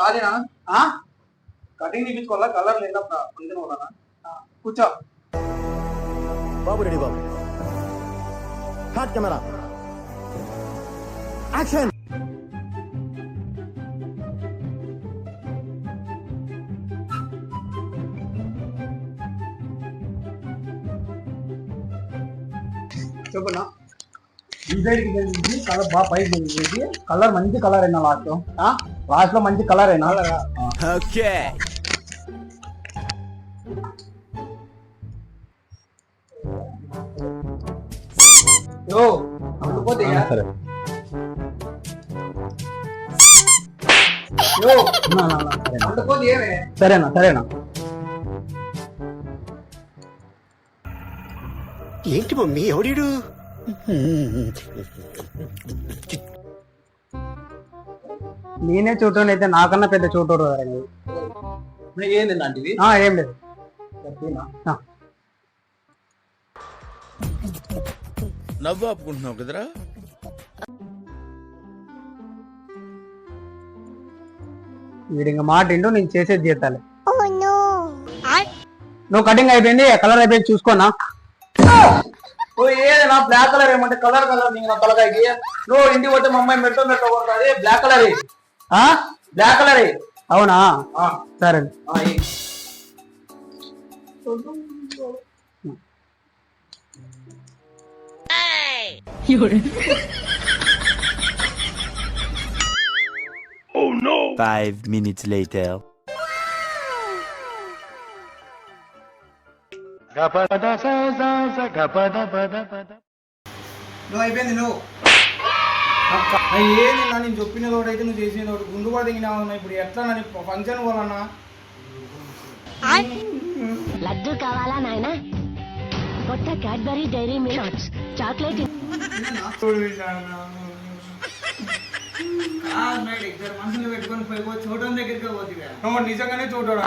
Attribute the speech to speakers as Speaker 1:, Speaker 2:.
Speaker 1: కాదేనా
Speaker 2: ఆ?
Speaker 1: Cutting తీపించుకోవాలా colour లేదా
Speaker 2: కూర్చో.
Speaker 3: బాబు రెడీ బాబు. Hot camera. యాక్షన్.
Speaker 2: చెప్పున్నా డిజైన్ కలర్ బాగా పైకి కలర్ మంచి కలర్ అయినా లాస్ట్. లాస్ట్లో మంచి కలర్ అయినా
Speaker 3: ఓకే
Speaker 1: యో అందుకోతే
Speaker 2: సరే
Speaker 1: యో
Speaker 2: నా, నా, నా, సరేనా
Speaker 1: అందుకోతే ఏమే
Speaker 2: సరేనా సరేనా.
Speaker 4: ఏంటి మమ్మీ ఎవడీడు?
Speaker 2: నేనే చూడటం అయితే నాకన్నా పెద్ద చూడటోడు
Speaker 1: ఏంది లాంటివి
Speaker 2: ఏం లేదు ఆ,
Speaker 5: నవ్వు ఆపుకుంటున్నావు కదరా?
Speaker 2: వీడు ఇంకా మాట ఏంటో నేను చేసేది చేస్తాను నువ్వు కటింగ్ అయిపోయింది కలర్ అయిపోయింది చూసుకోనా?
Speaker 1: ఓ ఏది నా బ్లాక్ కలర్ ఏమంటే కలర్ కలర్ నీకు నా తలకాయకి. నువ్వు ఇంటికి పోతే మా అమ్మాయి మెట్ట మెట్ట కొడుతుంది బ్లాక్ కలర్? బ్లాక్ కలర్
Speaker 2: అవునా? సరే.
Speaker 6: Five minutes later.
Speaker 1: నువ్వు అయిపోయింది నువ్వు ఏంది నా నేను చెప్పిన తోడు అయితే నువ్వు చేసిన తోడు గుండు కూడా దిగినావు ఇప్పుడు ఎట్లా నన్ను ఫంక్షన్ పోవాలన్నా?
Speaker 7: లడ్డు కావాలా నాయన? కొత్త క్యాడ్బరీ డైరీ మిల్క్ చాక్లెట్
Speaker 1: ఇద్దరు మనుషులు పెట్టుకొని పోయి చూడడం దగ్గరికి పోతుంది నిజంగానే చూడడం